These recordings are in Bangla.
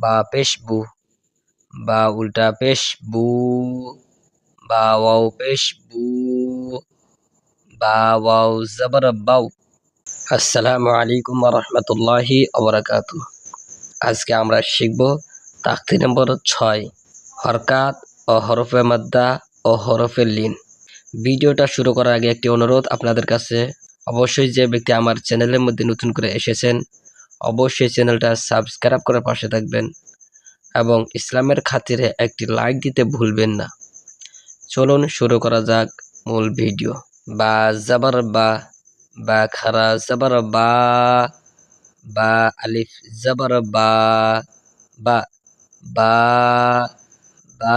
বা পেশ বু, বা উল্টা পেশ বু, বা ওয়াও পেশ বু ওয়াও জবর বাউ। আসসালামু আলাইকুম রহমতুল্লাহি আবরাকাতু আজকে আমরা শিখব তাকতি নম্বর ছয়, হরকাত ও হরফে মাদ্দা ও হরফে লিন। ভিডিওটা শুরু করার আগে একটি অনুরোধ আপনাদের কাছে। অবশ্যই যে ব্যক্তি আমার চ্যানেলের মধ্যে নতুন করে এসেছেন অবশ্যই চ্যানেলটা সাবস্ক্রাইব করে পাশে থাকবেন এবং ইসলামের খাতিরে একটি লাইক দিতে ভুলবেন না। চলুন শুরু করা যাক মূল ভিডিও। বা জাবার বা বা খারা জাবার বা বা আলিফ জাবার বা বা বা বা,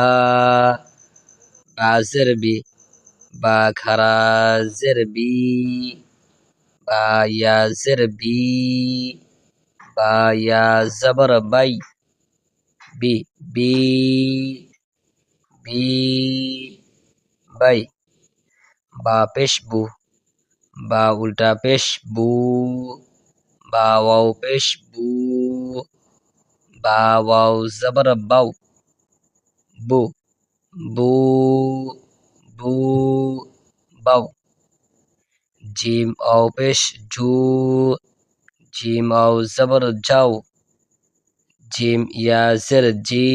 বি বা খারা জের বি, বা ইয়াজের বি বা ইয়া জাবার বাই বি বি বি বাই বা পেশ বু বা উল্টা পেশ বু বা ওয়াও পেশ বু বা ওয়াও জবর বাউ বু বু বু বাউ জিম আও পেশ জু জিম আও জবর যাও জিম ইয়াজের জি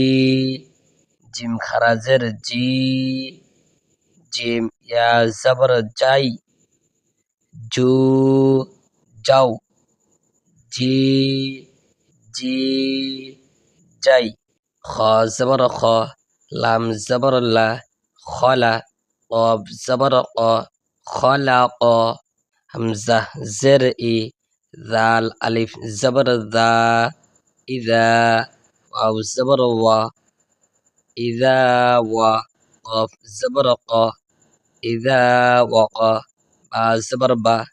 জিম খারাজের জি জিম ইয়া জবর যাই জু যাও জি জি যাই খ জবর খ লাম জবর লা খলা قاب زبر ق خلق همزة زر إي ذال ألف زبر ذا إذا واو زبر وا إذا وا قاف زبر ق إذا وقى با زبر با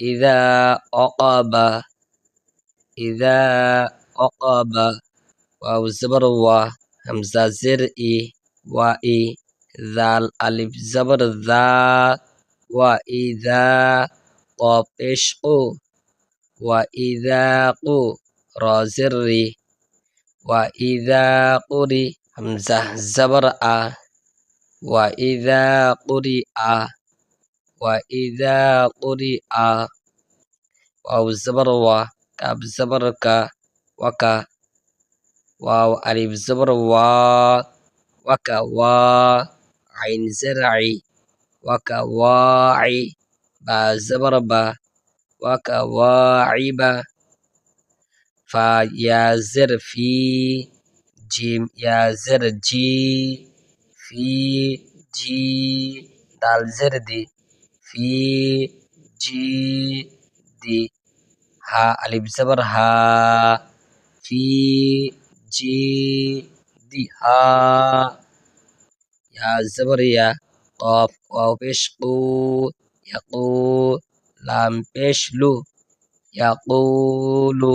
إذا أقاب إذا أقاب واو زبر وا همزة زر إي وإي ذال ألف زبر ذا وإذا قاف إشقو wa idaqu rozirri wa idza quri hamzah a wa idza a wa idza quri'a. Waw zabarwa kab wa waka waw alif zabarwa waka wa ain ka waka wa'i. Ba zabar ba. وكواعب فيازر في جيم يازر جي في جي دال زر دي في جي دي. ها ألف زبر ها في جي دي. ها يا زبر يا قاف قاف يشقو يقو lampeshlu yaqulu.